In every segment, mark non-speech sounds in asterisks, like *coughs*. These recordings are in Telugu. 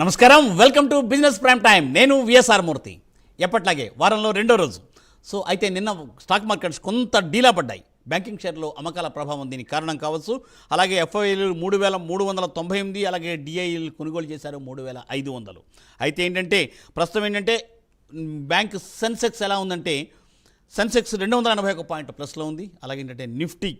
నమస్కారం. Welcome to business prime time నేను విఎస్ఆర్ మూర్తి. ఎప్పట్లాగే వారంలో రెండో రోజు. సో అయితే నిన్న స్టాక్ మార్కెట్స్ కొంత డీలా పడ్డాయి. బ్యాంకింగ్ షేర్లో అమ్మకాల ప్రభావం దీనికి కారణం కావచ్చు. అలాగే ఎఫ్ఐలు మూడు వేల మూడు వందల తొంభై ఎనిమిది అలాగే డిఐలు కొనుగోలు చేశారు మూడు వేల ఐదు వందలు. అయితే ఏంటంటే ప్రస్తుతం ఏంటంటే బ్యాంక్ సెన్సెక్స్ ఎలా ఉందంటే సెన్సెక్స్ రెండు వందల ఎనభై ఒక పాయింట్ ప్లస్లో ఉంది. అలాగే ఏంటంటే నిఫ్టీ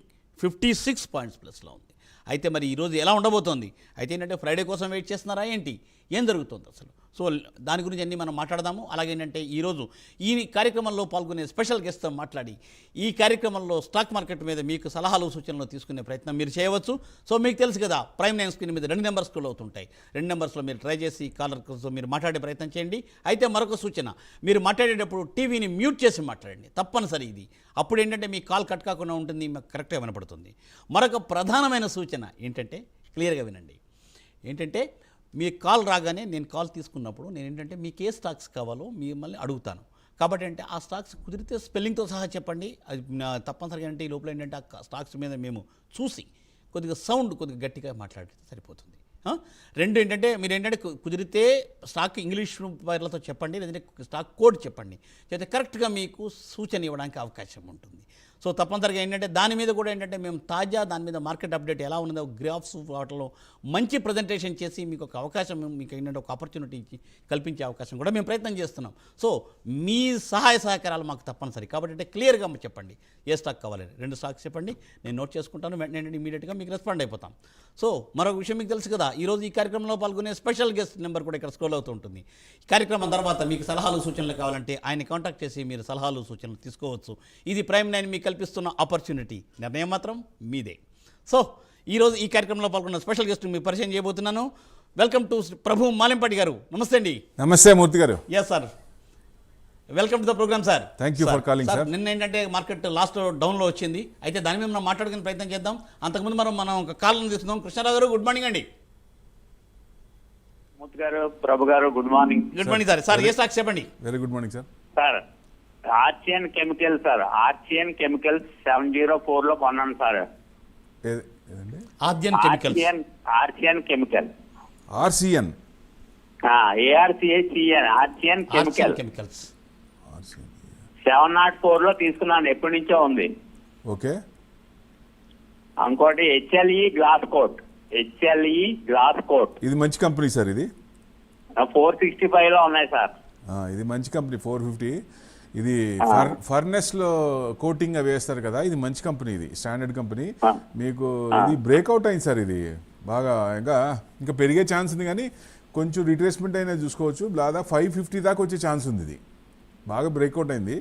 ఫిఫ్టీ సిక్స్ పాయింట్స్ ప్లస్లో ఉంది. అయితే మరి ఈరోజు ఎలా ఉండబోతోంది? అయితే ఏంటంటే ఫ్రైడే కోసం వెయిట్ చేస్తున్నారా ఏంటి? ఏం జరుగుతుంది అసలు? సో దాని గురించి అన్నీ మనం మాట్లాడదాము. అలాగే ఏంటంటే ఈరోజు ఈ కార్యక్రమంలో పాల్గొనే స్పెషల్ గెస్ట్తో మాట్లాడి ఈ కార్యక్రమంలో స్టాక్ మార్కెట్ మీద మీకు సలహాలు సూచనలు తీసుకునే ప్రయత్నం మీరు చేయవచ్చు. సో మీకు తెలుసు కదా ప్రైమ్ నైన్ స్క్రీన్ మీద రెండు నెంబర్స్ కూడా అవుతుంటాయి. రెండు నెంబర్స్లో మీరు ట్రై చేసి కాలర్తో మీరు మాట్లాడే ప్రయత్నం చేయండి. అయితే మరొక సూచన మీరు మాట్లాడేటప్పుడు టీవీని మ్యూట్ చేసి మాట్లాడండి. తప్పనిసరి ఇది. అప్పుడు ఏంటంటే మీ కాల్ కట్ కాకుండా ఉంటుంది మాకు కరెక్ట్గా వినపడుతుంది. మరొక ప్రధానమైన సూచన ఏంటంటే క్లియర్గా వినండి. ఏంటంటే మీ కాల్ రాగానే నేను కాల్ తీసుకున్నప్పుడు నేను ఏంటంటే మీకు ఏ స్టాక్స్ కావాలో మిమ్మల్ని అడుగుతాను. కాబట్టి అంటే ఆ స్టాక్స్ కుదిరితే స్పెల్లింగ్తో సహా చెప్పండి. అది తప్పనిసరిగా అంటే ఈ లోపల ఏంటంటే ఆ స్టాక్స్ మీద మేము చూసి కొద్దిగా సౌండ్ కొద్దిగా గట్టిగా మాట్లాడితే సరిపోతుంది. రెండు ఏంటంటే మీరు ఏంటంటే కుదిరితే స్టాక్ ఇంగ్లీష్ పేర్లతో చెప్పండి లేదంటే స్టాక్ కోడ్ చెప్పండి. అయితే కరెక్ట్గా మీకు సూచన ఇవ్వడానికి అవకాశం ఉంటుంది. సో తప్పనిసరిగా ఏంటంటే దాని మీద కూడా ఏంటంటే మేము తాజా దాని మీద మార్కెట్ అప్డేట్ ఎలా ఉన్నదో గ్రాఫ్స్ వాటిలో మంచి ప్రజెంటేషన్ చేసి మీకు ఒక అవకాశం మీకు ఏంటంటే ఒక ఆపర్చునిటీ ఇచ్చి కల్పించే అవకాశం కూడా మేము ప్రయత్నం చేస్తున్నాం. సో మీ సహాయ సహకారాలు మాకు తప్పనిసరి. కాబట్టి అంటే క్లియర్గా చెప్పండి. ఏ స్టాక్ కావాలి? రెండు స్టాక్స్ చెప్పండి. నేను నోట్ చేసుకుంటాను. వెంటనే ఇమీడియట్గా మీకు రెస్పాండ్ అయిపోతాం. సో మరొక విషయం మీకు తెలుసు కదా ఈరోజు ఈ కార్యక్రమంలో పాల్గొనే స్పెషల్ గెస్ట్ నెంబర్ కూడా ఇక్కడ స్క్రోల్ అవుతూ ఉంటుంది. ఈ కార్యక్రమం తర్వాత మీకు సలహాలు సూచనలు కావాలంటే ఆయన కాంటాక్ట్ చేసి మీరు సలహాలు సూచనలు తీసుకోవచ్చు. ఇది ప్రైమ్ నైన్ మీకు కల్పిస్తున్న ఆపర్చునిటీ నిర్ణయం మాత్రం మీదే. సో ఈరోజు ఈ కార్యక్రమంలో పాల్గొన్న స్పెషల్ గెస్ట్ మీకు పరిచయం చేయబోతున్నాను. వెల్కమ్ టు ప్రభు మాలింపాటి గారు. నమస్తే అండి. నమస్తే మూర్తి గారు. Yes sir welcome to the programme sir Thank you for calling, sir. నిన్న ఏంటంటే మార్కెట్ లాస్ట్ డౌన్లో వచ్చింది. అయితే దాని మీద మనం మాట్లాడుకునే ప్రయత్నం చేద్దాం. అంతకుముందు మనం మనం ఒక కాల్ని తీసుకుందాం. కృష్ణారావు గారు గుడ్ మార్నింగ్ అండి. మూర్తి గారు ప్రభు గారు good morning good morning sir sir ఏ స్టాక్స్ చెప్పండి. Very good morning sir sir Archean chemical sir. Archean chemicals seven zero ఫోర్లో కొన్నాను సార్. ఆద్యన్ chemicals. Archean Archean chemical. ఆర్సిఎన్. Archean chemical. Chemicals. Seven not ఫోర్లో తీసుకున్నాను ఎప్పటి నుంచో ఉంది. ఓకే. ఇంకోటి HLE glass coat. HLE glass coat. ఇది మంచి కంపెనీ సార్ ఇది? ఫోర్ సిక్స్టీ ఫైవ్లో ఉన్నాయి సార్. ఆ, ఇది మంచి కంపెనీ ఫోర్ ఫిఫ్టీ. ఇది ఫర్ ఫర్నెస్లో కోటింగ్ అవి వేస్తారు కదా ఇది మంచి కంపెనీ ఇది స్టాండర్డ్ కంపెనీ. మీకు ఇది బ్రేక్అవుట్ అయింది సార్ ఇది. బాగా ఇంకా ఇంకా పెరిగే ఛాన్స్ ఉంది కానీ కొంచెం రిట్రేస్మెంట్ అయినా చూసుకోవచ్చు. దాదాపు ఫైవ్ ఫిఫ్టీ దాకా వచ్చే ఛాన్స్ ఉంది ఇది. బాగా బ్రేక్అవుట్ అయింది.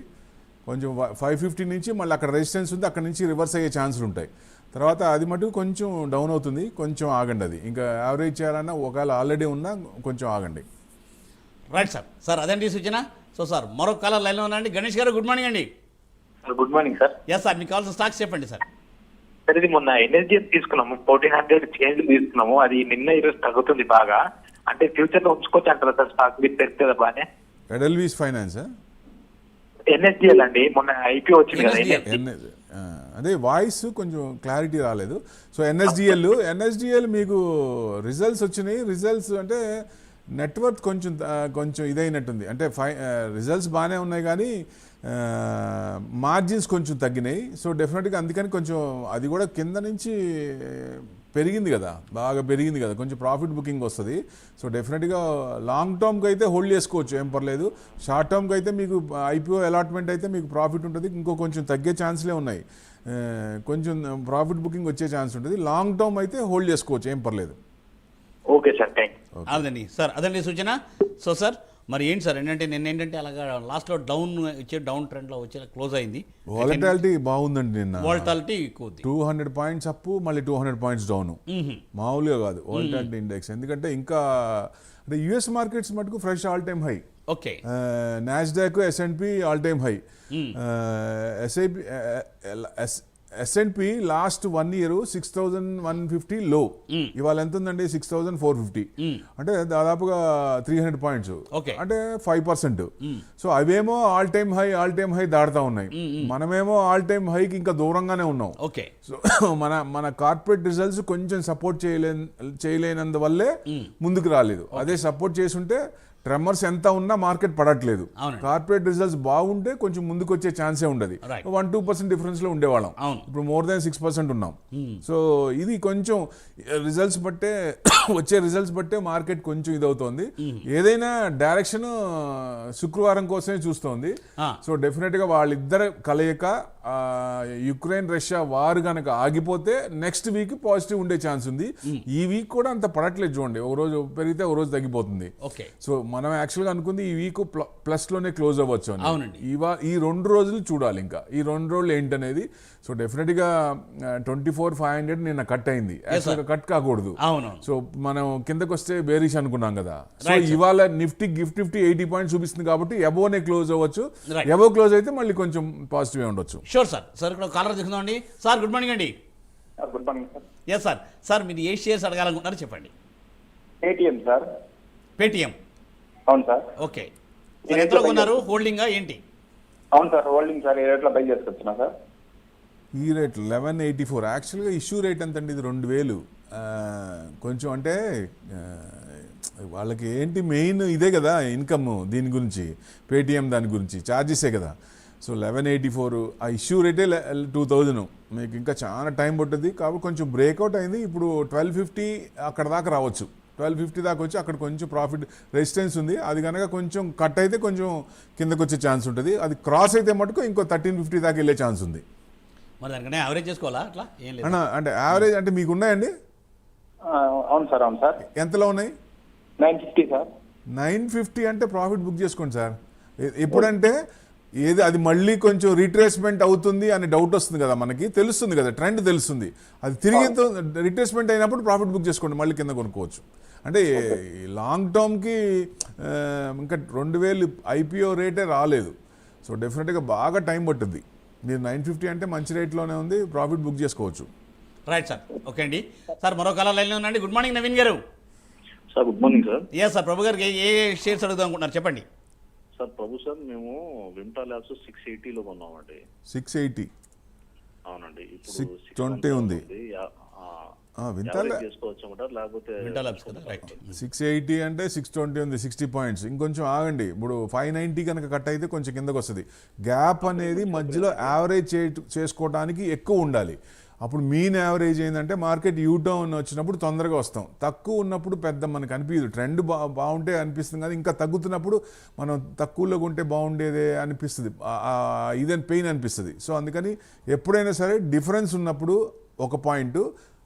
కొంచెం ఫైవ్ ఫిఫ్టీ నుంచి మళ్ళీ అక్కడ రెసిస్టెన్స్ ఉంది అక్కడ నుంచి రివర్స్ అయ్యే ఛాన్సులు ఉంటాయి. తర్వాత అది మటుకు కొంచెం డౌన్ అవుతుంది కొంచెం ఆగండి అది. ఇంకా యావరేజ్ చేయాలన్నా ఒకవేళ ఆల్రెడీ ఉన్నా కొంచెం ఆగండి. రైట్ సార్ సార్ అదండి సూచన? సో సార్ మరొక కాలర్ లైన్లో ఉన్నాండి గణేష్ గారు గుడ్ మార్నింగ్ అండి. Sir good morning sir yes sir మీకు కావాల్సిన స్టాక్స్ చెప్పండి సార్ సార్ ఇది మొన్న ఎనర్జీ తీసుకున్నాము. ఫోర్టీన్ హండ్రెడ్ చేంజ్ తీసుకున్నాము. అది నిన్న ఈరోజు తగ్గుతుంది బాగా. అంటే ఫ్యూచర్లో ఉంచుకోవచ్చు అంటారా సార్ స్టాక్ మీరు పెరుగుతుందా బాగానే? ఎడల్వీస్ ఫైనాన్స్ ఎన్ఎస్జిఎల్ అండి. మొన్న ఐపీఓ వచ్చింది కదా అదే వాయిస్ కొంచెం క్లారిటీ రాలేదు. సో ఎన్ఎస్డిఎల్ ఎన్ఎస్డిఎల్ మీకు రిజల్ట్స్ వచ్చినాయి. రిజల్ట్స్ అంటే నెట్వర్క్ కొంచెం కొంచెం ఇదైనట్టుంది. అంటే ఫై రిజల్ట్స్ బాగానే ఉన్నాయి కానీ మార్జిన్స్ కొంచెం తగ్గినాయి. సో డెఫినెట్గా అందుకని కొంచెం అది కూడా కింద నుంచి పెరిగింది కదా. బాగా పెరిగింది కదా. కొంచెం ప్రాఫిట్ బుకింగ్ వస్తుంది. సో డెఫినెట్గా లాంగ్ టర్మ్కి అయితే హోల్డ్ చేసుకోవచ్చు. ఏం పర్లేదు. షార్ట్ టర్మ్కి అయితే మీకు ఐపీఓ అలాట్మెంట్ అయితే మీకు ప్రాఫిట్ ఉంటుంది. ఇంకో కొంచెం తగ్గే ఛాన్స్లే ఉన్నాయి. కొంచెం ప్రాఫిట్ బుకింగ్ వచ్చే ఛాన్స్ ఉంటుంది. లాంగ్ టర్మ్ అయితే హోల్డ్ చేసుకోవచ్చు. ఏం పర్లేదు. ఓకే సార్ థ్యాంక్ అదండి. సార్ అదండి సూచన. సో సార్ మరి ఏంటి సార్? ఏంటంటే నిన్న ఏంటంటే అలాగా లాస్ట్లో డౌన్ వచ్చే డౌన్ ట్రెండ్లో వచ్చే క్లోజ్ అయింది. వాలటాలిటీ బాగుందండి నిన్న. వాల్టాలిటీ ఎక్కువ టూ హండ్రెడ్ పాయింట్స్ అప్ మళ్ళీ టూ హండ్రెడ్ పాయింట్స్ డౌన్. మామూలుగా కాదు వాలటాలిటీ ఇండెక్స్ ఎందుకంటే ఇంకా అంటే యుఎస్ మార్కెట్స్ మటుకు fresh all time high okay. Nasdaq S&P all time high SIP S&P last one year six thousand one fifty లో ఇవాళ ఎంత ఉందండి సిక్స్ థౌజండ్ ఫోర్ ఫిఫ్టీ అంటే దాదాపుగా త్రీ హండ్రెడ్ పాయింట్స్. అంటే ఫైవ్ పర్సెంట్ సో అవేమో all time high all time high దాడుతా ఉన్నాయి. మనమేమో ఆల్ టైమ్ హైకి ఇంకా దూరంగానే ఉన్నాం. ఓకే సో *coughs* మన మన కార్పొరేట్ రిజల్ట్స్ కొంచెం సపోర్ట్ చేయలే చేయలేనందువల్లే ముందుకు రాలేదు. అదే సపోర్ట్ చేసుంటే ట్రెమర్స్ ఎంత ఉన్నా మార్కెట్ పడట్లేదు. కార్పొరేట్ రిజల్ట్స్ బాగుంటే కొంచెం ముందుకు వచ్చే ఛాన్సే ఉండదు. వన్ టూ పర్సెంట్ డిఫరెన్స్లో ఉండేవాళ్ళం. ఇప్పుడు మోర్ దాన్ సిక్స్ పర్సెంట్ ఉన్నాం. సో ఇది కొంచెం రిజల్ట్స్ బట్టే *coughs* వచ్చే రిజల్ట్స్ బట్టే మార్కెట్ కొంచెం ఇదవుతోంది. ఏదైనా డైరెక్షన్ శుక్రవారం కోసమే చూస్తోంది. సో డెఫినెట్గా వాళ్ళిద్దరు కలయిక యుక్రెయిన్ రష్యా వార్ గనక ఆగిపోతే నెక్స్ట్ వీక్ పాజిటివ్ ఉండే ఛాన్స్ ఉంది. ఈ వీక్ కూడా అంత పడట్లేదు చూడండి. ఒక రోజు పెరిగితే ఒక రోజు తగ్గిపోతుంది. సో మనం యాక్చువల్గా అనుకుంది ఈ వీక్ ప్లస్లోనే క్లోజ్ అవ్వచ్చు అని. అవునండి. ఇవా ఈ రెండు రోజులు చూడాలి ఇంకా. ఈ రెండు రోజులు ఏంటనేది సో డెఫినెట్గా ట్వంటీ ఫోర్ ఫైవ్ హండ్రెడ్ నిన్న కట్ అయింది. యాక్చువల్గా కట్ కాకూడదు. అవునవును. సో మనం కిందకు వస్తే బేరీష్ అనుకున్నాం కదా. సో ఇవాళ Nifty gift Nifty eighty points చూపిస్తుంది కాబట్టి ఎబోనే క్లోజ్ అవ్వచ్చు. ఎబో క్లోజ్ అయితే మళ్ళీ కొంచెం పాజిటివ్ ఉండొచ్చు. షూర్ సార్ సార్ ఇక్కడ కాలర్ తీసుకుందామండి సార్ గుడ్ మార్నింగ్ అండి. Good morning sir yes sir sir మీరు ఏ షేర్స్ అడగాలనుకుంటున్నారో చెప్పండి. ఏటీఎం సార్ పేటిఎం అవును సార్. ఓకే. సార్ ఎంతలో కొన్నారు హోల్డింగా ఏంటి? అవును సార్ హోల్డింగ్ సార్ ఏ రేట్లో బై చేసుకొచ్చున్నా సార్. ఈ రేట్ లెవెన్ ఎయిటీ ఫోర్. యాక్చువల్గా ఇష్యూ రేట్ ఎంత అండి? ఇది రెండు వేలు. కొంచెం అంటే వాళ్ళకి ఏంటి మెయిన్ ఇదే కదా ఇన్కమ్ దీని గురించి పేటిఎం దాని గురించి ఛార్జెసే కదా. సో లెవెన్ ఎయిటీ ఫోర్ ఆ ఇష్యూ రేటే టూ థౌజండ్. మీకు ఇంకా చాలా టైం పట్టుద్ది. కాబట్టి కొంచెం బ్రేక్అవుట్ అయింది. ఇప్పుడు ట్వెల్వ్ ఫిఫ్టీ అక్కడ దాకా రావచ్చు. ట్వెల్వ్ ఫిఫ్టీ దాకా వచ్చి అక్కడ కొంచెం ప్రాఫిట్ రెసిస్టెన్స్ ఉంది. అది కనుక కొంచెం కట్ అయితే కొంచెం కిందకు వచ్చే ఛాన్స్ ఉంటుంది. అది క్రాస్ అయితే మటుకు ఇంకో థర్టీన్ ఫిఫ్టీ దాకా వెళ్ళే ఛాన్స్ ఉంది. మరి దానికనే యావరేజ్ చేసుకోవాలా? అట్లా? ఏం లేదు. అన్న అంటే యావరేజ్ అంటే మీకు ఉన్నాయండి? ఆ, అవును సార్ అవును సార్. ఎంతలో ఉన్నాయి? Nine fifty sir. Nine fifty అంటే ప్రాఫిట్ బుక్ చేసుకోండి సార్. ఎప్పుడంటే ఏది అది మళ్ళీ కొంచెం రీట్రేస్మెంట్ అవుతుంది అనే డౌట్ వస్తుంది కదా మనకి. తెలుస్తుంది కదా ట్రెండ్ తెలుస్తుంది. అది తిరిగి రీట్రేస్మెంట్ అయినప్పుడు ప్రాఫిట్ బుక్ చేసుకోండి మళ్ళీ కింద కొనుక్కోవచ్చు. అంటే లాంగ్ టర్మ్కి ఇంకా రెండు వేలు ఐపీఓ రేటే రాలేదు. సో డెఫినెట్గా బాగా టైం పట్టుద్ది. మీరు నైన్ ఫిఫ్టీ అంటే మంచి రేట్లోనే ఉంది ప్రాఫిట్ బుక్ చేసుకోవచ్చు. రైట్ సార్ ఓకే అండి. సార్ మరో కాలర్ లైన్లో గుడ్ మార్నింగ్ నవీన్ గారు. సార్ గుడ్ మార్నింగ్ సార్ ఏ సార్ ప్రభు గారికి ఏ ఏ షేర్స్ అడుగుదాం అనుకుంటున్నారు? చెప్పండి. సార్ ప్రభు సార్ మేము వింటా ల్యాబ్స్ సిక్స్ ఎయిటీలో కొన్నామండి. సిక్స్ ఎయిటీ అవునండి ఇప్పుడు 6 twenty ఉంది. సిక్స్ ఎయిటీ అంటే సిక్స్ ట్వంటీ ఉంది సిక్స్టీ పాయింట్స్ ఇంకొంచెం ఆగండి ఇప్పుడు ఫైవ్ నైంటీ కనుక కట్ అయితే కొంచెం కిందకు వస్తుంది గ్యాప్ అనేది మధ్యలో యావరేజ్ చేసుకోవడానికి ఎక్కువ ఉండాలి. అప్పుడు మీన్ యావరేజ్ ఏంటంటే మార్కెట్ యూటర్న్ వచ్చినప్పుడు తొందరగా వస్తాం. తక్కువ ఉన్నప్పుడు పెద్ద మనకు అనిపించదు ట్రెండ్ బా బాగుంటే అనిపిస్తుంది కానీ ఇంకా తగ్గుతున్నప్పుడు మనం తక్కువలో ఉంటే బాగుండేదే అనిపిస్తుంది. ఇదని పెయిన్ అనిపిస్తుంది. సో అందుకని ఎప్పుడైనా సరే డిఫరెన్స్ ఉన్నప్పుడు ఒక పాయింట్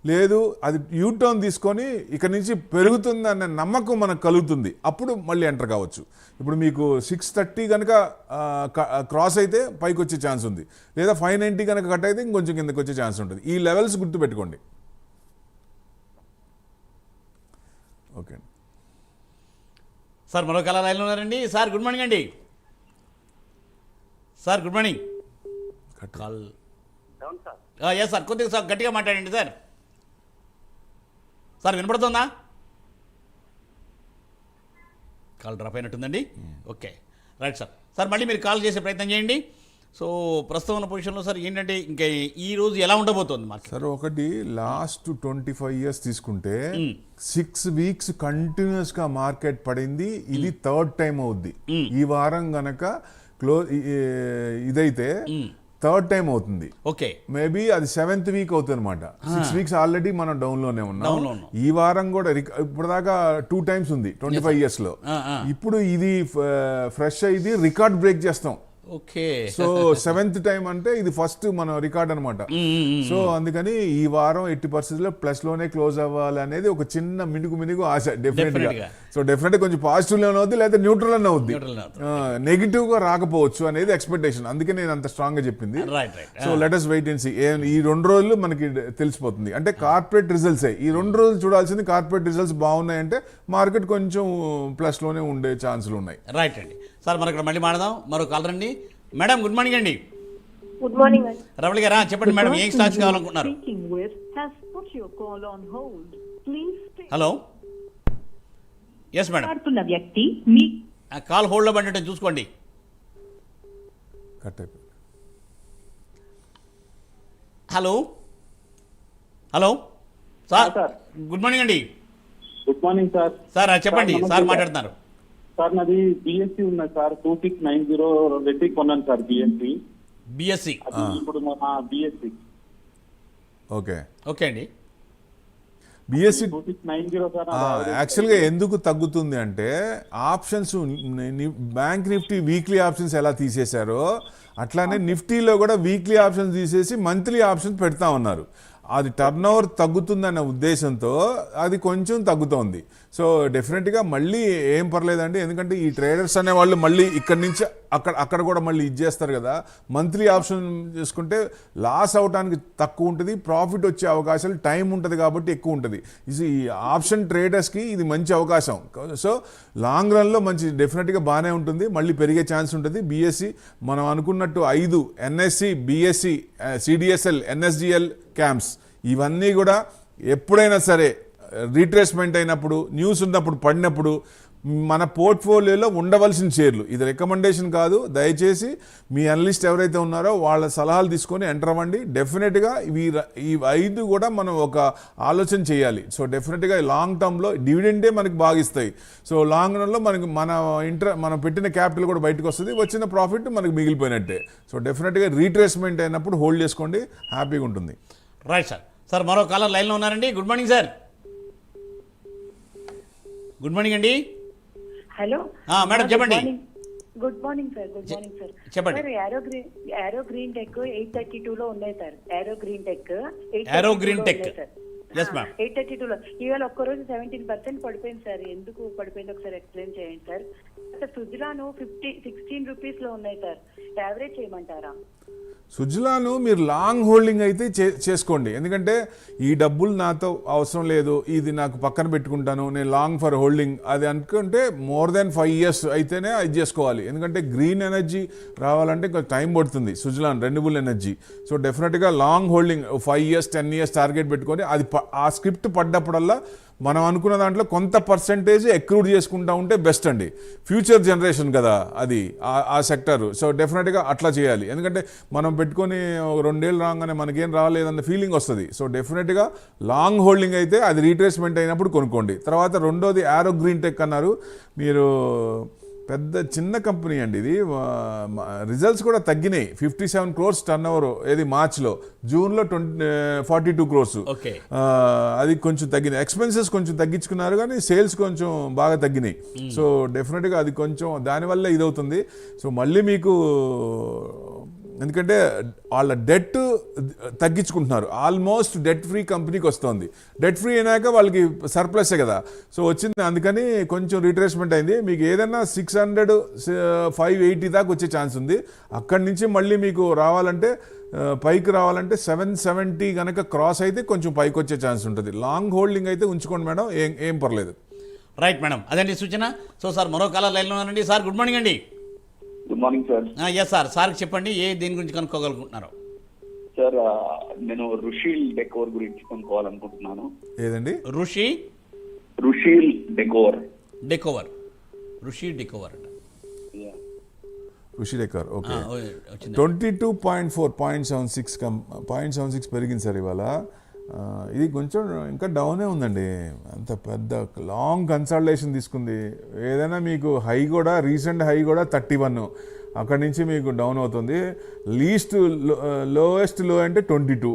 లేదు అది యూటర్న్ తీసుకొని ఇక్కడ నుంచి పెరుగుతుంది అనే నమ్మకం మనకు కలుగుతుంది. అప్పుడు మళ్ళీ ఎంటర్ కావచ్చు. ఇప్పుడు మీకు సిక్స్ థర్టీ కనుక క్రాస్ అయితే పైకి వచ్చే ఛాన్స్ ఉంది. లేదా ఫైవ్ నైంటీ కనుక కట్ అయితే ఇంకొంచెం కిందకి వచ్చే ఛాన్స్ ఉంటుంది. ఈ లెవెల్స్ గుర్తుపెట్టుకోండి. ఓకే. అండి సార్ మరో కాలర్ లైన్లో ఉన్నారండి? సార్ గుడ్ మార్నింగ్ అండి. Sir good morning. Call. Yes sir. కొద్దిగా సార్ గట్టిగా మాట్లాడండి సార్. సార్ వినపడుతుందా? కాల్ డ్రాప్ అయినట్టుందండి? ఓకే. Right sir. సార్ మళ్ళీ మీరు కాల్ చేసే ప్రయత్నం చేయండి. సో ప్రస్తుతం ఉన్న పొజిషన్లో సార్ ఏంటంటే ఇంకా ఈ రోజు ఎలా ఉండబోతోంది మార్కెట్ సరే ఒకటి లాస్ట్ ట్వంటీ ఫైవ్ ఇయర్స్ తీసుకుంటే సిక్స్ వీక్స్ కంటిన్యూస్గా మార్కెట్ పడింది. ఇది థర్డ్ టైం అవుద్ది. ఈ వారం గనక క్లో ఇదైతే థర్డ్ టైం అవుతుంది. ఓకే. మేబీ అది సెవెంత్ వీక్ అవుతుంది అనమాట సిక్స్ వీక్స్ ఆల్రెడీ మనం డౌన్లోనే ఉన్నాం. ఈ వారం కూడా ఇప్పటిదాకా టూ టైమ్స్ ఉంది ట్వంటీ ఫైవ్ ఇయర్స్లో. ఇప్పుడు ఇది ఫ్రెష్ ఇది రికార్డ్ బ్రేక్ చేస్తాం. ఓకే. సో సెవెంత్ టైం అంటే ఇది ఫస్ట్ మన రికార్డ్ అనమాట సో అందుకని ఈ వారం ఎట్టి పరిస్థితుల్లో ప్లస్లోనే క్లోజ్ అవ్వాలి అనేది ఒక చిన్న మినుగు మినుగు ఆశ డెఫినెట్గా. సో డెఫినెట్ కొంచెం పాజిటివ్లోనే అవుద్ది లేదా న్యూట్రల్ అనే అవుద్ది. నెగిటివ్గా రాకపోవచ్చు అనేది ఎక్స్పెక్టేషన్ అందుకే నేను అంత స్ట్రాంగ్గా చెప్పింది. So let us wait and see ఈ రెండు రోజులు మనకి తెలిసిపోతుంది. అంటే కార్పొరేట్ రిజల్ట్స్ ఈ రెండు రోజులు చూడాల్సింది కార్పొరేట్ రిజల్ట్స్ బాగున్నాయంటే మార్కెట్ కొంచెం ప్లస్లోనే ఉండే ఛాన్సులు ఉన్నాయి. రైట్ అండి. సార్ మరి ఇక్కడ మళ్ళీ మాడదాం మరో కాలర్ అండి మేడం గుడ్ మార్నింగ్ అండి. గుడ్ మార్నింగ్ అండి రమణి గారా చెప్పండి మేడం ఏం స్టాక్స్ కావాలనుకుంటున్నారు? Speaking ఎస్ మేడం వ్యక్తి మీ కాల్ హోల్డ్లో పడినట్టు చూసుకోండి. Cut hello hello sir sir. Good morning అండి. గుడ్ మార్నింగ్ సార్ సార్ చెప్పండి. సార్. మాట్లాడుతున్నారు. సార్ నాది బిఎస్సి ఉన్నది sir two six nine zero పెట్టి కొన్నాను సార్ బిఎస్సి బిఎస్సి ఇప్పుడు బిఎస్సి ఓకే ఓకే అండి. బిఎస్సి యాక్చువల్గా ఎందుకు తగ్గుతుంది అంటే options bank Nifty weekly options ఎలా తీసేశారో అట్లానే నిఫ్టీలో కూడా వీక్లీ ఆప్షన్స్ తీసేసి మంత్లీ ఆప్షన్స్ పెడతా ఉన్నారు. అది టర్న్ ఓవర్ తగ్గుతుందన్న ఉద్దేశంతో అది కొంచెం తగ్గుతోంది. సో డెఫినెట్గా మళ్ళీ ఏం పర్లేదండి. ఎందుకంటే ఈ ట్రేడర్స్ అనే వాళ్ళు మళ్ళీ ఇక్కడి నుంచి అక్కడ అక్కడ కూడా మళ్ళీ ఇచ్చేస్తారు కదా. మంత్లీ ఆప్షన్ చేసుకుంటే లాస్ అవడానికి తక్కువ ఉంటుంది ప్రాఫిట్ వచ్చే అవకాశాలు టైం ఉంటుంది కాబట్టి ఎక్కువ ఉంటుంది. ఇది ఈ ఆప్షన్ ట్రేడర్స్కి ఇది మంచి అవకాశం. సో లాంగ్ రన్లో మంచి డెఫినెట్గా బాగానే ఉంటుంది. మళ్ళీ పెరిగే ఛాన్స్ ఉంటుంది. బీఎస్సీ మనం అనుకున్నట్టు ఐదు NSE BSE CDSL NSDL CAMS. ఇవన్నీ కూడా ఎప్పుడైనా సరే రీట్రేస్మెంట్ అయినప్పుడు న్యూస్ ఉన్నప్పుడు పడినప్పుడు మన పోర్ట్ఫోలియోలో ఉండవలసిన షేర్లు. ఇది రికమెండేషన్ కాదు. దయచేసి మీ అనలిస్ట్ ఎవరైతే ఉన్నారో వాళ్ళ సలహాలు తీసుకొని ఎంటర్ అవ్వండి. డెఫినెట్గా ఇవి ఈ ఐదు కూడా మనం ఒక ఆలోచన చేయాలి. సో డెఫినెట్గా లాంగ్ టర్మ్లో డివిడెండే మనకి బాగా ఇస్తాయి. సో లాంగ్ రన్లో మనకి మన ఇంటర్ మనం పెట్టిన క్యాపిటల్ కూడా బయటకు వస్తుంది. వచ్చిన ప్రాఫిట్ మనకి మిగిలిపోయినట్టే. సో డెఫినెట్గా రీట్రేస్మెంట్ అయినప్పుడు హోల్డ్ చేసుకోండి. హ్యాపీగా ఉంటుంది. రైట్ సార్ సార్ మరో కాలర్ లైన్లో ఉన్నారండి. Good morning sir good morning అండి. హలో మేడం, చెప్పండి. Good morning sir good morning sir చెప్పండి. Sir arrow green arrow green tech eight thirty two లో ఉన్నాయి sir arrow green tech Green Tech. Yes, ma'am. Eight thirty two లో ఇవాళ ఒక్కరోజు సెవెంటీన్ పర్సెంట్ పడిపోయింది సార్. ఎందుకు పడిపోయింది ఒకసారి ఎక్స్ప్లెయిన్ చేయండి సార్. సార్ సుజలాను ఫిఫ్టీ సిక్స్టీన్ రూపీస్లో ఉన్నాయి సార్. యావరేజ్ చేయమంటారా? సుజలాను మీరు లాంగ్ హోల్డింగ్ అయితే చేసుకోండి. ఎందుకంటే ఈ డబ్బులు నాతో అవసరం లేదు. ఇది నాకు పక్కన పెట్టుకుంటాను. నేను లాంగ్ ఫర్ హోల్డింగ్ అది అనుకుంటే మోర్ దెన్ ఫైవ్ ఇయర్స్ అయితేనే అది చేసుకోవాలి. ఎందుకంటే గ్రీన్ ఎనర్జీ రావాలంటే కొంచెం టైం పడుతుంది సుజలాన్ రెన్యూబుల్ ఎనర్జీ సో డెఫినెట్గా long holding five years ten years target పెట్టుకొని అది ప- ఆ స్క్రిప్ట్ పడ్డప్పుడల్లా మనం అనుకున్న దాంట్లో కొంత పర్సంటేజ్ ఎక్రూడ్ చేసుకుంటా ఉంటే బెస్ట్ అండి. ఫ్యూచర్ జనరేషన్ కదా అది ఆ- సెక్టర్ సో డెఫినెట్గా అట్లా చేయాలి. ఎందుకంటే మనం పెట్టుకొని రెండేళ్ళు రాగానే మనకేం రాలేదన్న ఫీలింగ్ వస్తుంది. సో డెఫినెట్గా లాంగ్ హోల్డింగ్ అయితే అది రీట్రేస్మెంట్ అయినప్పుడు కొనుక్కోండి. తర్వాత రెండోది ఆరో గ్రీన్ టెక్ అన్నారు. మీరు పెద్ద చిన్న కంపెనీ అండి ఇది. రిజల్ట్స్ కూడా తగ్గినాయి. Fifty seven crores turnover ఏది మార్చ్లో. జూన్లో ట్వంటీ ఫార్టీ టూ క్రోర్స్ అది కొంచెం తగ్గింది ఎక్స్పెన్సెస్ కొంచెం తగ్గించుకున్నారు కానీ సేల్స్ కొంచెం బాగా తగ్గినాయి. సో డెఫినెట్గా అది కొంచెం దానివల్ల ఇదవుతుంది. సో మళ్ళీ మీకు ఎందుకంటే వాళ్ళ డెట్ తగ్గించుకుంటున్నారు. ఆల్మోస్ట్ డెట్ ఫ్రీ కంపెనీకి వస్తుంది. డెట్ ఫ్రీ అయినాక వాళ్ళకి సర్ప్లసే కదా. సో వచ్చింది అందుకని కొంచెం రిట్రేస్మెంట్ అయింది. మీకు ఏదైనా సిక్స్ హండ్రెడ్ ఫైవ్ ఎయిటీ దాకా వచ్చే ఛాన్స్ ఉంది. అక్కడి నుంచి మళ్ళీ మీకు రావాలంటే uh, పైకి రావాలంటే సెవెన్ సెవెంటీ కనుక క్రాస్ అయితే కొంచెం పైకి వచ్చే ఛాన్స్ ఉంటుంది. లాంగ్ హోల్డింగ్ అయితే ఉంచుకోండి మేడం. ఏం ఏం పర్లేదు. రైట్ మేడం అదండి సూచన? సో సార్ మరో కాలర్ లైన్లో ఉన్నారండి. సార్ గుడ్ మార్నింగ్ అండి. Good morning sir yes sir సార్కి చెప్పండి ఏ దేని గురించి కనుక్కోగలుగుతున్నారు? సార్ నేను రుషీల్ డెకోర్ గురించి కొనుక్కోవాలనుకుంటున్నాను. ఏదండి? ఋషి రుషీల్ డెకోర్ డెకోవర్ ఋషి డెకోవర్ అంట. Rishi okay twenty two point four point seven six come point seven six పెరిగింది సార్ ఇవాళ. ఇది కొంచెం ఇంకా డౌనే ఉందండి. అంత పెద్ద లాంగ్ కన్సల్టేషన్ తీసుకుంది. ఏదైనా మీకు హై కూడా రీసెంట్ హై కూడా థర్టీ వన్ అక్కడి నుంచి మీకు డౌన్ అవుతుంది. లీస్ట్ లోయెస్ట్లో అంటే ట్వంటీ టూ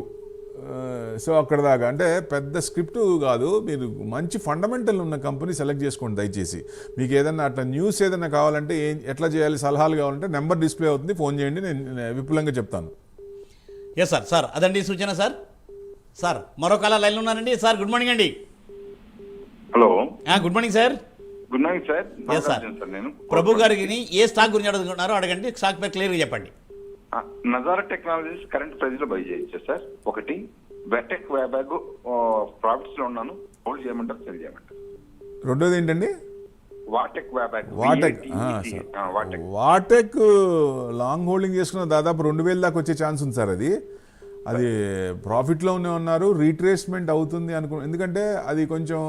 సో అక్కడ దాకా. అంటే పెద్ద స్క్రిప్ట్ కాదు. మీరు మంచి ఫండమెంటల్ ఉన్న కంపెనీ సెలెక్ట్ చేసుకోండి దయచేసి. మీకు ఏదైనా అట్లా న్యూస్ ఏదైనా కావాలంటే ఏం ఎట్లా చేయాలి సలహాలు కావాలంటే నెంబర్ డిస్ప్లే అవుతుంది. ఫోన్ చేయండి. నేను విపులంగా చెప్తాను. ఎస్ సార్ సార్ అదండి సూచన సార్ సార్ మరో కాలర్ లైన్లో ఉన్నారండి. సార్ గుడ్ మార్నింగ్ అండి. Hello. Good morning sir. Good morning sir. Yes sir. నేను. ప్రభు గారికి ఏ స్టాక్ గురించి అడుగుతున్నారో అడగండి. స్టాక్ పేరు క్లియర్గా చెప్పండి. నజారా టెక్నాలజీస్ కరెంట్ ప్రైస్లో బై చేయొచ్చా సార్? ఒకటి వెటెక్ వ్యాబ్యాగ్ ప్రాఫిట్స్లో ఉన్నాను. హోల్డ్ చేయమంటారు సెల్ చేయమంటారు? రెండోది ఏంటండి? వాటెక్. వాటెక్ వాటెక్ లాంగ్ హోల్డింగ్ చేసుకున్న దాదాపు రెండు వేల దాకా వచ్చే ఛాన్స్ ఉంది సార్ అది. అది ప్రాఫిట్లోనే ఉన్నారు రీట్రేస్మెంట్ అవుతుంది అనుకు ఎందుకంటే అది కొంచెం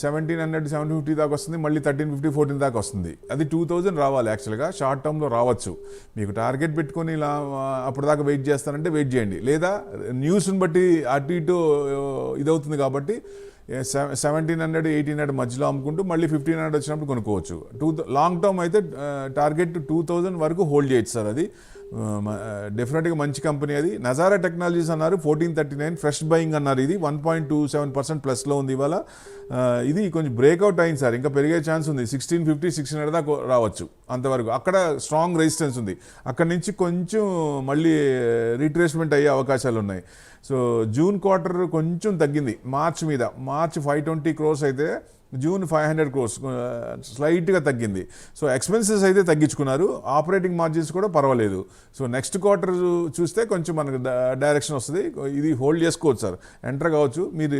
సెవెంటీన్ హండ్రెడ్ సెవెన్ ఫిఫ్టీ దాకా వస్తుంది మళ్ళీ థర్టీన్ ఫిఫ్టీ ఫోర్టీన్ దాకా వస్తుంది. అది టూ థౌజండ్ రావాలి యాక్చువల్గా షార్ట్ టర్మ్లో రావచ్చు. మీకు టార్గెట్ పెట్టుకొని ఇలా అప్పటిదాకా దాకా వెయిట్ చేస్తానంటే వెయిట్ చేయండి. లేదా న్యూస్ని బట్టి అటు ఇటు ఇదవుతుంది కాబట్టి సెవెంటీన్ హండ్రెడ్ ఎయిటీన్ హండ్రెడ్ మధ్యలో అమ్ముకుంటూ మళ్ళీ ఫిఫ్టీన్ హండ్రెడ్ వచ్చినప్పుడు కొనుక్కోవచ్చు. టూ లాంగ్ టర్మ్ అయితే టార్గెట్ టూ థౌజండ్ వరకు హోల్డ్ చేయొచ్చు సార్ అది. డెఫినెట్గా మంచి కంపెనీ అది. నజారా టెక్నాలజీస్ అన్నారు fourteen thirty nine fresh buying అన్నారు ఇది. One point two seven percent ప్లస్లో ఉంది ఇవాళ. ఇది కొంచెం బ్రేక్అవుట్ అయింది సార్. ఇంకా పెరిగే ఛాన్స్ ఉంది. సిక్స్టీన్ ఫిఫ్టీ సిక్స్టీన్ హండ్రెడ్ దాకా రావచ్చు అంతవరకు. అక్కడ స్ట్రాంగ్ రెసిస్టెన్స్ ఉంది. అక్కడ నుంచి కొంచెం మళ్ళీ రీట్రేస్మెంట్ అయ్యే అవకాశాలు ఉన్నాయి. సో జూన్ క్వార్టర్ కొంచెం తగ్గింది. మార్చ్ మీద. మార్చ్ ఫైవ్ ట్వంటీ క్రోర్స్ అయితే జూన్ ఫైవ్ హండ్రెడ్ క్రోర్స్ స్లైట్గా తగ్గింది. సో ఎక్స్పెన్సెస్ అయితే తగ్గించుకున్నారు. ఆపరేటింగ్ మార్జిన్స్ కూడా పర్వాలేదు. సో నెక్స్ట్ క్వార్టర్ చూస్తే కొంచెం మనకు డైరెక్షన్ వస్తుంది. ఇది హోల్డ్ చేసుకోవచ్చు సార్. ఎంటర్ కావచ్చు. మీరు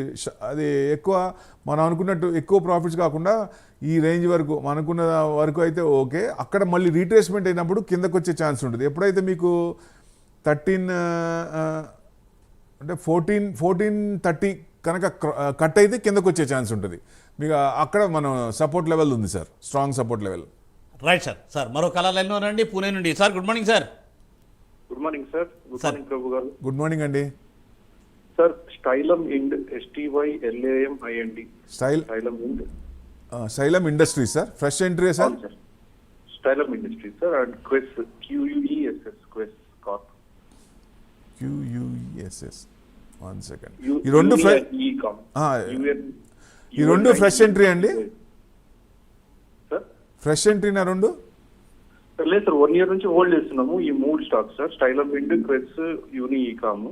అది ఎక్కువ మనం అనుకున్నట్టు ఎక్కువ ప్రాఫిట్స్ కాకుండా ఈ రేంజ్ వరకు అనుకున్న వరకు అయితే ఓకే. అక్కడ మళ్ళీ రీట్రేస్మెంట్ అయినప్పుడు కిందకు వచ్చే ఛాన్స్ ఉంటుంది. ఎప్పుడైతే మీకు థర్టీన్ అంటే ఫోర్టీన్ ఫోర్టీన్ థర్టీ కనుక కట్ అయితే కిందకు వచ్చే ఛాన్స్ ఉంటుంది. మీకు అక్కడ మనం సపోర్ట్ లెవెల్ ఉంది sir. Strong support level. Right sir. Sir మరో కళ ఎన్నో రండి. పూణే నుండి. Sir good morning sir. Good morning sir. Good. Morning Prabhu గారు. గుడ్ మార్నింగ్ అండి. Sir Stylam Ind STY LAM IND style Stylam Ind. Stylam industries sir. Fresh entry sir? Stylam industry sir. And Quess QUESS Quess corp. Q U S S one second ఈ రెండు ఫ్రెష్ ఈ రెండు fresh entry అండి? సార్ ఫ్రెష్ ఎంట్రీనా రెండు? లేదు సార్ వన్ ఇయర్ నుంచి హోల్డ్ చేస్తున్నాము. ఈ మూడు stocks sir Stylam Ind Quess యూని ఈ కామ్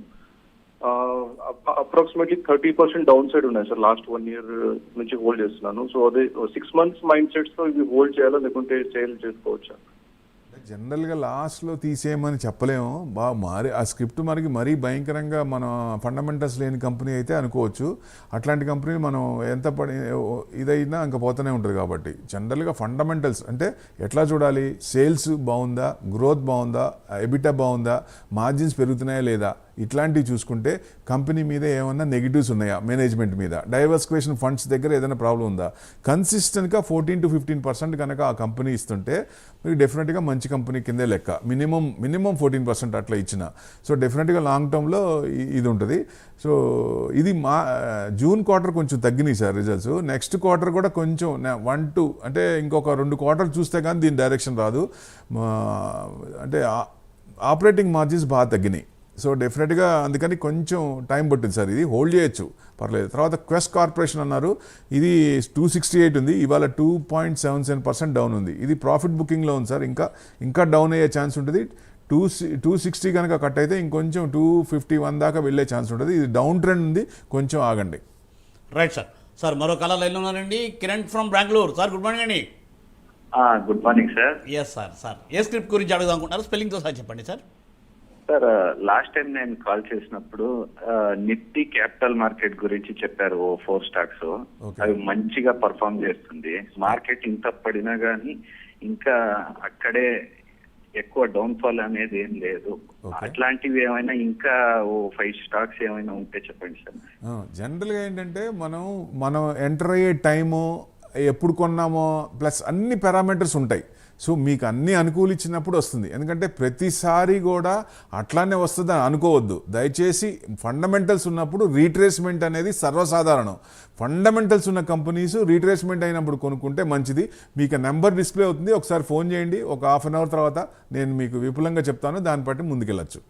approximately thirty percent down side ఉన్నాయి సార్ లాస్ట్ వన్ ఇయర్ నుంచి హోల్డ్ చేస్తున్నాను. సో అదే సిక్స్ మంత్స్ మైండ్ సెట్స్తో ఇవి హోల్డ్ చేయాలా? లేకుంటే సేల్ చేసుకోవచ్చా? జనరల్గా లాస్ట్లో తీసేయమని చెప్పలేము. బాగా మారి ఆ స్క్రిప్ట్ మనకి మరీ భయంకరంగా మన ఫండమెంటల్స్ లేని కంపెనీ అయితే అనుకోవచ్చు. అట్లాంటి కంపెనీ మనం ఎంత పడి ఇదైనా ఇంకా పోతూనే ఉంటుంది కాబట్టి. జనరల్గా ఫండమెంటల్స్ అంటే ఎట్లా చూడాలి? సేల్స్ బాగుందా? గ్రోత్ బాగుందా? ఎబిటా బాగుందా? మార్జిన్స్ పెరుగుతున్నాయా లేదా? ఇట్లాంటివి చూసుకుంటే కంపెనీ మీద ఏమన్నా నెగిటివ్స్ ఉన్నాయా మేనేజ్మెంట్ మీద? డైవర్సిఫికేషన్ ఫండ్స్ దగ్గర ఏదైనా ప్రాబ్లం ఉందా? కన్సిస్టెంట్గా ఫోర్టీన్ టు ఫిఫ్టీన్ పర్సెంట్ కనుక ఆ కంపెనీ ఇస్తుంటే మీకు డెఫినెట్గా మంచి కంపెనీ కిందే లెక్క. మినిమం మినిమం ఫోర్టీన్ పర్సెంట్ అట్లా ఇచ్చిన. సో డెఫినెట్గా లాంగ్ టర్మ్లో ఇది ఉంటుంది. సో ఇది మా జూన్ క్వార్టర్ కొంచెం తగ్గినాయి సార్ రిజల్ట్స్ నెక్స్ట్ క్వార్టర్ కూడా కొంచెం వన్ టూ అంటే ఇంకొక రెండు క్వార్టర్ చూస్తే కానీ దీని డైరెక్షన్ రాదు. మా- అంటే ఆపరేటింగ్ మార్జిన్స్ బాగా తగ్గినాయి. సో డెఫినెట్గా అందుకని కొంచెం టైం పట్టింది సార్. ఇది హోల్డ్ చేయొచ్చు. పర్లేదు. తర్వాత క్వెస్ట్ కార్పొరేషన్ అన్నారు. ఇది టూ సిక్స్టీ ఎయిట్ ఉంది. ఇవాళ two point seven seven percent down ఉంది. ఇది ప్రాఫిట్ బుకింగ్లో ఉంది సార్. ఇంకా ఇంకా డౌన్ అయ్యే ఛాన్స్ ఉంటుంది. టూ టూ సిక్స్టీ కనుక కట్ అయితే ఇంకొంచెం టూ ఫిఫ్టీ వన్ దాకా వెళ్ళే ఛాన్స్ ఉంటుంది. ఇది డౌన్ ట్రెండ్ ఉంది. కొంచెం ఆగండి. Right sir. సార్ మరో కళ లైన్లో ఉన్నారండి. Kiran from Bengaluru. Sir good morning అండి. Good morning sir. Yes sir sir ఏ స్క్రిప్ట్ గురించి అడుగుదాం అనుకుంటున్నారు? స్పెల్లింగ్తో సార్ చెప్పండి సార్. సార్ లాస్ట్ టైం నేను కాల్ చేసినప్పుడు నిఫ్టీ క్యాపిటల్ మార్కెట్ గురించి చెప్పారు ఓ ఫోర్ స్టాక్స్. అవి మంచిగా పర్ఫామ్ చేస్తుంది. మార్కెట్ ఇంత పడినా గానీ ఇంకా అక్కడే ఎక్కువ డౌన్ ఫాల్ అనేది ఏం లేదు. అట్లాంటివి ఏమైనా ఇంకా ఓ ఫైవ్ స్టాక్స్ ఏమైనా ఉంటే చెప్పండి సార్ జనరల్గా ఏంటంటే మనం మనం ఎంటర్ అయ్యే టైము ఎప్పుడు కొన్నామో ప్లస్ అన్ని పారామీటర్స్ ఉంటాయి. సో మీకు అన్ని అనుకూలించినప్పుడు వస్తుంది. ఎందుకంటే ప్రతిసారి కూడా అట్లానే వస్తుందని అనుకోవద్దు. దయచేసి ఫండమెంటల్స్ ఉన్నప్పుడు రీట్రేస్మెంట్ అనేది సర్వసాధారణం. ఫండమెంటల్స్ ఉన్న కంపెనీస్ రీట్రేస్మెంట్ అయినప్పుడు కొనుక్కుంటే మంచిది. మీకు నెంబర్ డిస్ప్లే అవుతుంది. ఒకసారి ఫోన్ చేయండి. ఒక హాఫ్ అన్ అవర్ తర్వాత నేను మీకు విపులంగా చెప్తాను. దాన్ని బట్టి ముందుకెళ్ళచ్చు.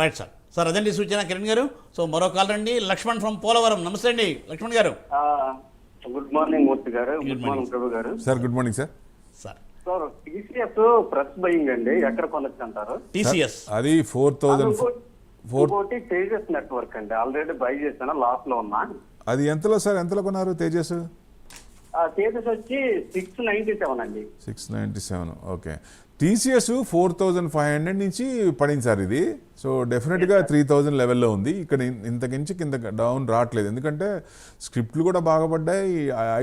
Right sir. సార్ అదండి సూచన. కిరణ్ గారు సో మరో కాల్ రండి. లక్ష్మణ్ ఫ్రమ్ పోలవరం. నమస్తే అండి. లక్ష్మణ్ గారు. గుడ్ మార్నింగ్ మూర్తి గారు. గుడ్. మార్నింగ్ ప్రభు గారు. Sir good morning sir. Sir sir TCS fresh buying అండి ఎక్కడ కొనొచ్చు అంటారు టీసీఎస్ అది ఫోర్ థౌజండ్ ఫోర్ ఇంకోటి తేజస్ నెట్వర్క్ అండి ఆల్రెడీ బై చేశాను లాస్లో ఉన్నా. అది ఎంతలో సార్ ఎంతలో కొన్నారు తేజస్? ఆ తేజస్ వచ్చి సిక్స్ నైన్టీ సెవెన్ అండి. Six ninety seven okay. TCS four thousand five hundred నుంచి పడింది సార్ ఇది. సో డెఫినెట్గా త్రీ థౌజండ్ లెవెల్లో ఉంది. ఇక్కడ ఇంతకించి కింద డౌన్ రావట్లేదు. ఎందుకంటే స్క్రిప్ట్లు కూడా బాగుపడ్డాయి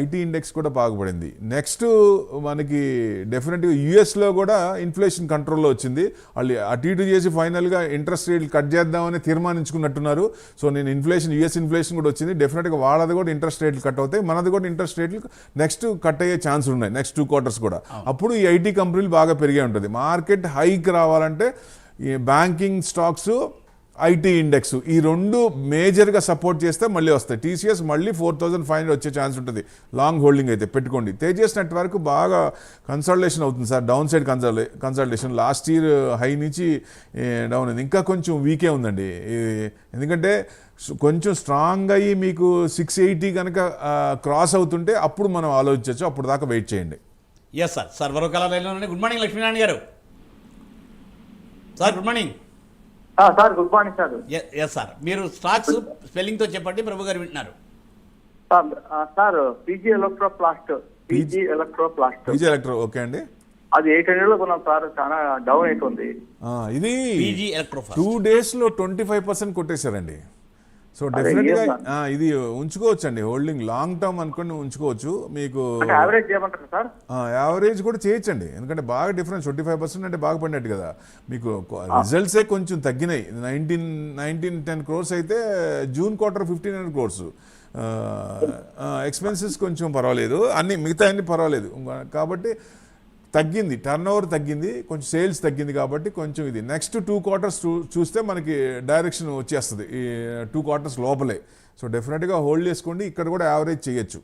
ఐటీ ఇండెక్స్ కూడా బాగుపడింది. నెక్స్ట్ మనకి డెఫినెట్గా యూఎస్లో కూడా ఇన్ఫ్లేషన్ కంట్రోల్లో వచ్చింది. వాళ్ళు అటు ఇటు చేసి ఫైనల్గా ఇంట్రెస్ట్ రేట్లు కట్ చేద్దామని తీర్మానించుకున్నట్టున్నారు. సో నేను ఇన్ఫ్లేషన్ యూఎస్ ఇన్ఫ్లేషన్ కూడా వచ్చింది. డెఫినెట్గా వాళ్ళది కూడా ఇంట్రెస్ట్ రేట్లు కట్ అవుతాయి. మనది కూడా ఇంట్రెస్ట్ రేట్లు నెక్స్ట్ కట్ అయ్యే ఛాన్స్ ఉన్నాయి. నెక్స్ట్ టూ క్వార్టర్స్ కూడా. అప్పుడు ఈ ఐటీ కంపెనీలు బాగా పెరిగే ఉంటుంది. మార్కెట్ హైక్ రావాలంటే ఈ బ్యాంకింగ్ స్టాక్స్ ఐటీ ఇండెక్స్ ఈ రెండు మేజర్గా సపోర్ట్ చేస్తే మళ్ళీ వస్తాయి. టీసీఎస్ మళ్ళీ ఫోర్ థౌసండ్ ఫైవ్ హండ్రెడ్ వచ్చే ఛాన్స్ ఉంటుంది. లాంగ్ హోల్డింగ్ అయితే పెట్టుకోండి. తేజస్ నెట్వర్క్ బాగా కన్సల్టేషన్ అవుతుంది సార్. డౌన్ సైడ్ కన్సల్టే కన్సల్టేషన్ లాస్ట్ ఇయర్ హై నుంచి డౌన్ అయింది. ఇంకా కొంచెం వీకే ఉందండి. ఎందుకంటే కొంచెం స్ట్రాంగ్ అయ్యి మీకు సిక్స్ ఎయిటీ కనుక క్రాస్ అవుతుంటే అప్పుడు మనం ఆలోచించవచ్చు అప్పుడు దాకా వెయిట్ చేయండి. ఎస్ సార్ సార్ మరో గుడ్ మార్నింగ్ లక్ష్మీనారాయణ గారు. Sir good morning sir good morning sir. Yes sir మీరు స్టాక్స్ స్పెల్లింగ్తో చెప్పండి ప్రభు గారు వింటున్నారు. Sir PG electroplast PG electroplast Vijay electro okay అండి. అది ఎయిట్ హండ్రెడ్లో కొన్నాం సార్. చాలా డౌన్ అవుతుంది ఆ, ఇది పీజీ ఎలక్ట్రోఫాస్ట్. టూ డేస్లో ట్వంటీ ఫైవ్ పర్సెంట్ కొట్టేశారండి. సో డెఫినెట్గా ఇది ఉంచుకోవచ్చు అండి హోల్డింగ్ లాంగ్ టర్మ్ అనుకుని ఉంచుకోవచ్చు. మీకు యావరేజ్ చేయమంటారు సార్? యావరేజ్ కూడా చేయొచ్చండి. ఎందుకంటే బాగా డిఫరెన్స్ ట్వంటీ ఫైవ్ పర్సెంట్ అంటే బాగా పడినట్టు కదా. మీకు రిజల్ట్సే కొంచెం తగ్గినాయి. నైన్టీన్ నైన్టీన్ టెన్ క్రోర్స్ అయితే June quarter fifteen hundred crores expenses కొంచెం పర్వాలేదు. అన్ని మిగతా అన్ని పర్వాలేదు. కాబట్టి తగ్గింది. టర్న్ ఓవర్ తగ్గింది. కొంచెం సేల్స్ తగ్గింది కాబట్టి కొంచెం ఇది. నెక్స్ట్ టూ క్వార్టర్స్ చూస్తే మనకి డైరెక్షన్ వచ్చేస్తుంది. ఈ టూ క్వార్టర్స్ లోపలే. సో డెఫినెట్గా హోల్డ్ చేసుకోండి. ఇక్కడ కూడా యావరేజ్ చేయొచ్చు.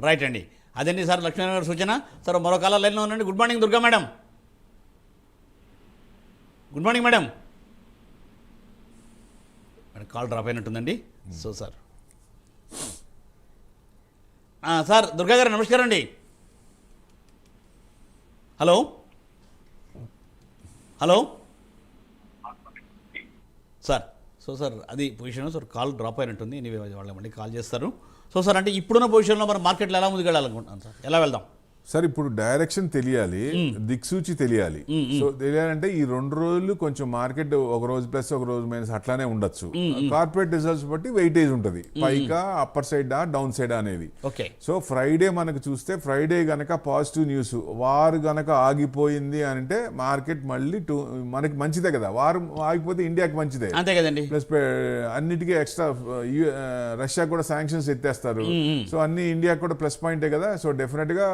రైట్ అండి. అదండి సార్? లక్ష్మీనారాయణ గారి సూచన? సార్ మరో కాల లైన్లో ఉండండి. Good morning Durga madam. Good morning madam. Call drop అయినట్టుందండి. So sir. ఆ, సార్ దుర్గా గారు నమస్కారం అండి. Hello? Hello? Sir so sir అది పొజిషన్ సార్ కాల్ డ్రాప్ అయినట్టుంది. ఎనీవే వాళ్ళు మళ్ళీ కాల్ చేస్తారు. సో సార్ అంటే ఇప్పుడున్న పొజిషన్లో మనం మార్కెట్లో ఎలా ముందుకెళ్ళాలనుకుంటున్నా సార్? ఎలా వెళ్దాం? సార్ ఇప్పుడు డైరెక్షన్ తెలియాలి దిక్సూచి తెలియాలి. సో తెలియాలంటే ఈ రెండు రోజులు కొంచెం మార్కెట్ ఒక రోజు ప్లస్ ఒక రోజు మైనస్ అట్లానే ఉండొచ్చు. కార్పొరేట్ రిజల్ట్స్ బట్టి వెయిటేజ్ ఉంటుంది. పైకా అప్పర్ సైడ్ డౌన్ సైడ్ అనేది ఓకే. సో ఫ్రైడే మనకు చూస్తే ఫ్రైడే గనక పాజిటివ్ న్యూస్ వారు గనక ఆగిపోయింది అంటే మార్కెట్ మళ్ళీ టూ మనకి మంచిదే కదా. వారు ఆగిపోతే ఇండియాకి మంచిదే. అంతే కదండి. ప్లస్ అన్నిటికీ ఎక్స్ట్రా రష్యా కూడా శాంక్షన్స్ ఎత్తేస్తారు. సో అన్ని ఇండియా కూడా ప్లస్ పాయింటే కదా. సో డెఫినెట్గా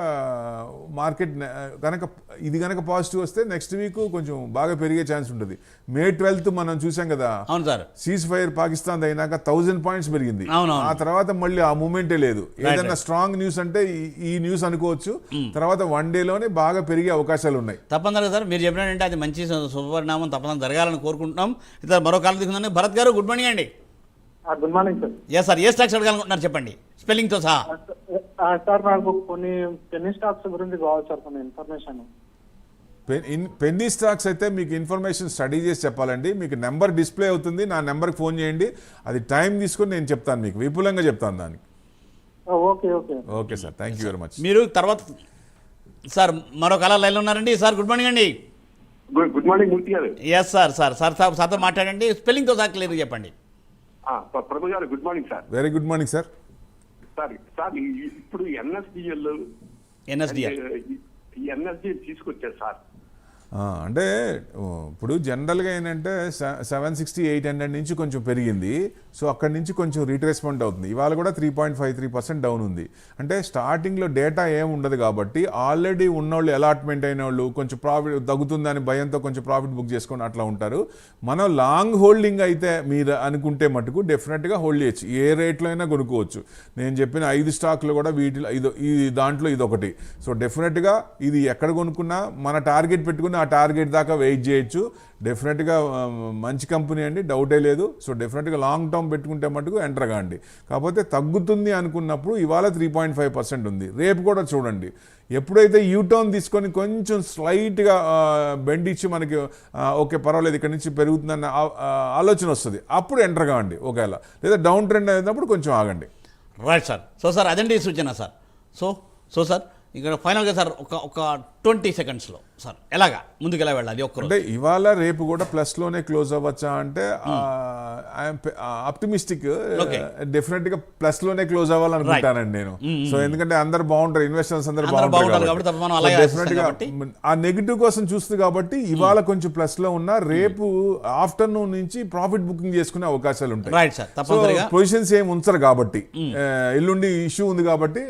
మార్కెట్ కనుక ఇది కనుక పాజిటివ్ వస్తే నెక్స్ట్ వీక్ కొంచెం బాగా పెరిగే ఛాన్స్ ఉంటుంది. మే ట్వెల్త్ మనం చూసాం కదా. అవును సార్. సీజ్ ఫైర్ పాకిస్తాన్ అయినాక థౌజండ్ పాయింట్స్ పెరిగింది. ఆ తర్వాత మళ్ళీ ఆ మూమెంటే లేదు. ఏదైనా స్ట్రాంగ్ న్యూస్ అంటే ఈ- న్యూస్ అనుకోవచ్చు. తర్వాత వన్ డేలోనే బాగా పెరిగే అవకాశాలు ఉన్నాయి. తప్పనిసరిగా సార్ మీరు చెప్పినట్టే అది మంచి శుభపరిణామం తప్పనిసరి జరగాలని కోరుకుంటున్నాం. ఇద్దరు మరో కాలం దిగుందండి భరత్ గారు గుడ్ మార్నింగ్ అండి. గుడ్ మార్నింగ్ సార్ ఏ సార్ ఏ స్టాక్స్ అడగాలనుకుంటున్నారు చెప్పండి. స్పెల్లింగ్తో సహా. సార్ నాకు కొన్ని పెన్నీ స్టాక్స్ గురించి కావాలి సార్ కొన్ని ఇన్ఫర్మేషన్. పెన్- ఇన్- పెన్నీ స్టాక్స్ అయితే మీకు ఇన్ఫర్మేషన్ స్టడీ చేసి చెప్పాలండి. మీకు నెంబర్ డిస్ప్లే అవుతుంది నా నెంబర్కి ఫోన్ చేయండి. అది టైం తీసుకొని నేను చెప్తాను మీకు విపులంగా చెప్తాను దానికి. Okay okay. Okay sir thank you very much. మీరు తర్వాత సార్ మరో కళ లైన్లో ఉన్నారండి. సార్ గుడ్ మార్నింగ్ అండి. గుడ్ మార్నింగ్ మూర్తి గారు. Yes sir sir sir sir సార్తో మాట్లాడండి. స్పెల్లింగ్తో సహా క్లియర్ చెప్పండి. ఆ, ప్ర- ప్రభు గారు good morning sir. Very good morning sir sir sir ఇప్పుడు ఎన్ఎస్డిఎల్ ఎన్ఎస్డిఎల్ ఎన్ఎస్డి తీసుకొచ్చారు సార్. అంటే ఇప్పుడు జనరల్గా ఏంటంటే సెవెన్ సిక్స్టీ ఎయిట్ హండ్రెడ్ నుంచి కొంచెం పెరిగింది. సో అక్కడి నుంచి కొంచెం రీట్రేస్మెంట్ అవుతుంది. ఇవాళ కూడా three point five three percent down ఉంది. అంటే స్టార్టింగ్లో డేటా ఏం ఉండదు కాబట్టి ఆల్రెడీ ఉన్నోళ్ళు అలాట్మెంట్ అయిన వాళ్ళు కొంచెం ప్రాఫిట్ తగ్గుతుందని భయంతో కొంచెం ప్రాఫిట్ బుక్ చేసుకొని అట్లా ఉంటారు. మనం లాంగ్ హోల్డింగ్ అయితే మీరు అనుకుంటే మటుకు డెఫినెట్గా హోల్డ్ చేయొచ్చు. ఏ రేట్లో అయినా కొనుక్కోవచ్చు. నేను చెప్పిన ఐదు స్టాక్లు కూడా వీటిలో ఇది ఈ దాంట్లో ఇది ఒకటి సో డెఫినెట్గా ఇది ఎక్కడ కొనుక్కున్నా మన టార్గెట్ పెట్టుకుని ఆ టార్గెట్ దాకా వెయిట్ చేయొచ్చు. డెఫినెట్గా మంచి కంపెనీ అండి డౌటే లేదు. సో డెఫినెట్గా లాంగ్ టర్మ్ పెట్టుకుంటే మటుకు ఎంటర్ కాండి కాకపోతే తగ్గుతుంది అనుకున్నప్పుడు ఇవాళ త్రీ పాయింట్ ఫైవ్ పర్సెంట్ ఉంది. రేపు కూడా చూడండి. ఎప్పుడైతే యూటర్న్ తీసుకొని కొంచెం స్లైట్గా బెండ్ ఇచ్చి మనకి ఓకే పర్వాలేదు ఇక్కడ నుంచి పెరుగుతుందన్న ఆలోచన వస్తుంది. అప్పుడు ఎంటర్ కావండి ఒకవేళ. లేదా డౌన్ ట్రెండ్ అయినప్పుడు కొంచెం ఆగండి. రైట్ సార్ సో సార్ అదండి సూచన సార్ సో సో సార్ ఇక్కడ ఫైనల్గా సార్ ఒక ఒక ట్వంటీ సెకండ్స్లో. సార్ ఎలాగా? ముందుకు ఎలా వెళ్ళాలి? ఒక్కరోజు అంటే ఇవాళ రేపు కూడా ప్లస్లోనే క్లోజ్ అవ్వచ్చా అంటే ఆప్టిమిస్టిక్ Okay. డెఫినెట్గా ప్లస్లోనే క్లోజ్ అవ్వాలనుకుంటానండి నేను. సో ఎందుకంటే అందరు బాగుంటారు ఇన్వెస్టర్స్ అందరు బాగుంటారు ఆ నెగిటివ్ కోసం చూస్తుంది కాబట్టి ఇవాళ కొంచెం ప్లస్లో ఉన్న రేపు ఆఫ్టర్నూన్ నుంచి ప్రాఫిట్ బుకింగ్ చేసుకునే అవకాశాలు ఉంటాయి. తప్పనిసరిగా. పొజిషన్స్ ఏం ఉంచరు కాబట్టి. ఎల్లుండి ఇష్యూ ఉంది కాబట్టి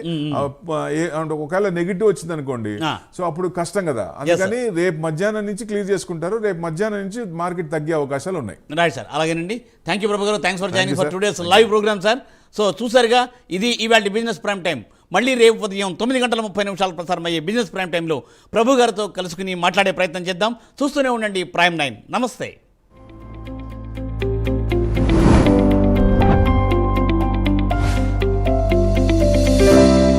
ఒకవేళ నెగిటివ్ వచ్చింది అనుకోండి. సో అప్పుడు కష్టం కదా. అందుకని రేపు మధ్యాహ్నం నుంచి క్లియర్ చేసుకుంటారు. రేపు మధ్యాహ్నం నుంచి మార్కెట్ తగ్గే అవకాశాలు ఉన్నాయి. రైట్ సార్ అలాగేనండి. థ్యాంక్ యూ ప్రభు గారు. Thanks for joining for sir. Today's live program sir so చూసారుగా ఇది ఇవాళ బిజినెస్ ప్రైమ్ టైం మళ్ళీ రేపు ఉదయం తొమ్మిది గంటల ముప్పై నిమిషాల ప్రసారం అయ్యే బిజినెస్ ప్రైమ్ టైంలో ప్రభు గారితో కలుసుకుని మాట్లాడే ప్రయత్నం చేద్దాం. చూస్తూనే ఉండండి ప్రైమ్ నైన్ నమస్తే.